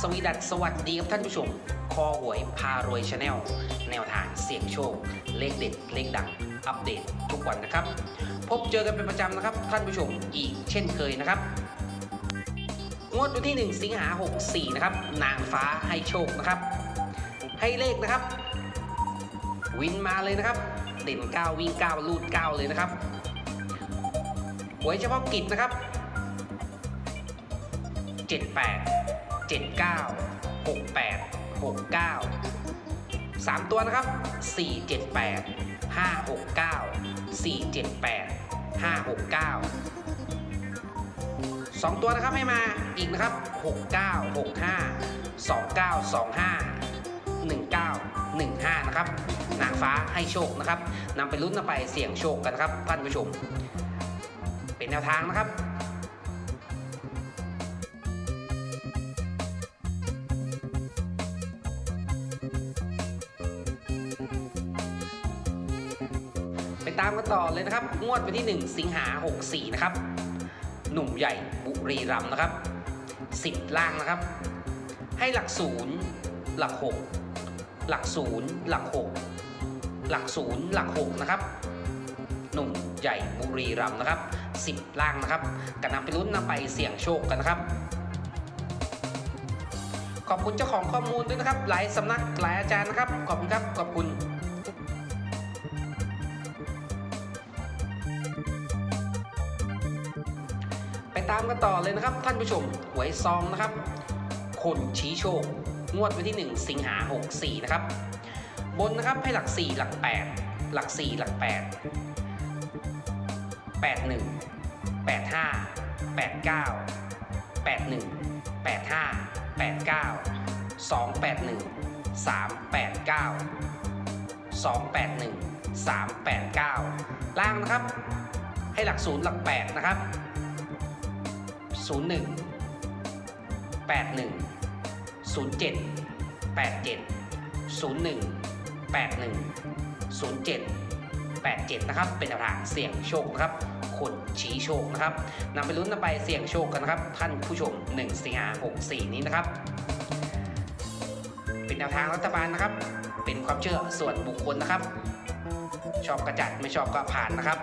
สวีดัสสวัสดีครับท่านผู้ชม คอหวยพารวยชาแนลแนวทางเสี่ยงโชค เลขเด็ด เลขดัง อัปเดตทุกวันนะครับ พบเจอกันเป็นประจำนะครับ ท่านผู้ชมอีกเช่นเคยนะครับ งวดวันที่ 1 สิงหา 64 นะครับ นางฟ้าให้โชคนะครับ ให้เลขนะครับ วินมาเลยนะครับ เด่น 9 วิ่ง 9 ลูด 9 เลยนะครับหวยเฉพาะกิจนะครับ 78 79 68 69 3 ตัวนะครับ 478 569 478 569 2 ตัวนะครับให้มาอีกนะครับ 69 65 29 25 19 15 นะครับ นางฟ้าให้โชคนะครับนำไปลุ้นนำไปเสี่ยงโชคกันนะครับท่านผู้ชม เป็นแนวทางนะครับ ไปตามกันต่อเลยนะครับ งวดวันที่ 1 สิงหา 64 นะครับ หนุ่มใหญ่บุรีรัมย์นะครับ 10 ล่างนะครับ ให้หลักศูนย์หลัก 6 หลักศูนย์หลัก 6 หลักศูนย์หลัก 6 นะครับ หนุ่มใหญ่บุรีรัมย์นะครับ 10 ล่างนะครับกันนำไปลุ้นนำไปเสี่ยงโชคกันนะครับขอบคุณเจ้าของข้อมูลด้วยนะครับ หลายสำนักหลายอาจารย์นะครับ ขอบคุณครับ ขอบคุณ ตามกันต่อเลยนะครับ ท่านผู้ชมหวยซองนะครับ คนชี้โชค งวดวันที่ 1 สิงหา 64 นะครับ บนนะครับให้หลัก 4 หลัก 8 หลัก 4 หลัก 8 81 85 89 81 85 89 281 389 281 389 ล่างนะครับ ให้หลัก0หลัก 8 นะครับ 01 81 07 87 01 81 07 87 นะครับ เป็นแนวทางเสี่ยงโชคครับคนชี้โชคนะครับนำไปลุ้นนำไปเสี่ยงโชคกันนะครับ ท่านผู้ชม 1 สิงหา64 นี้นะครับ เป็นแนวทางรัฐบาลนะครับ เป็นความเชื่อส่วนบุคคลนะครับ ชอบกระจัดไม่ชอบก็ผ่านนะครับ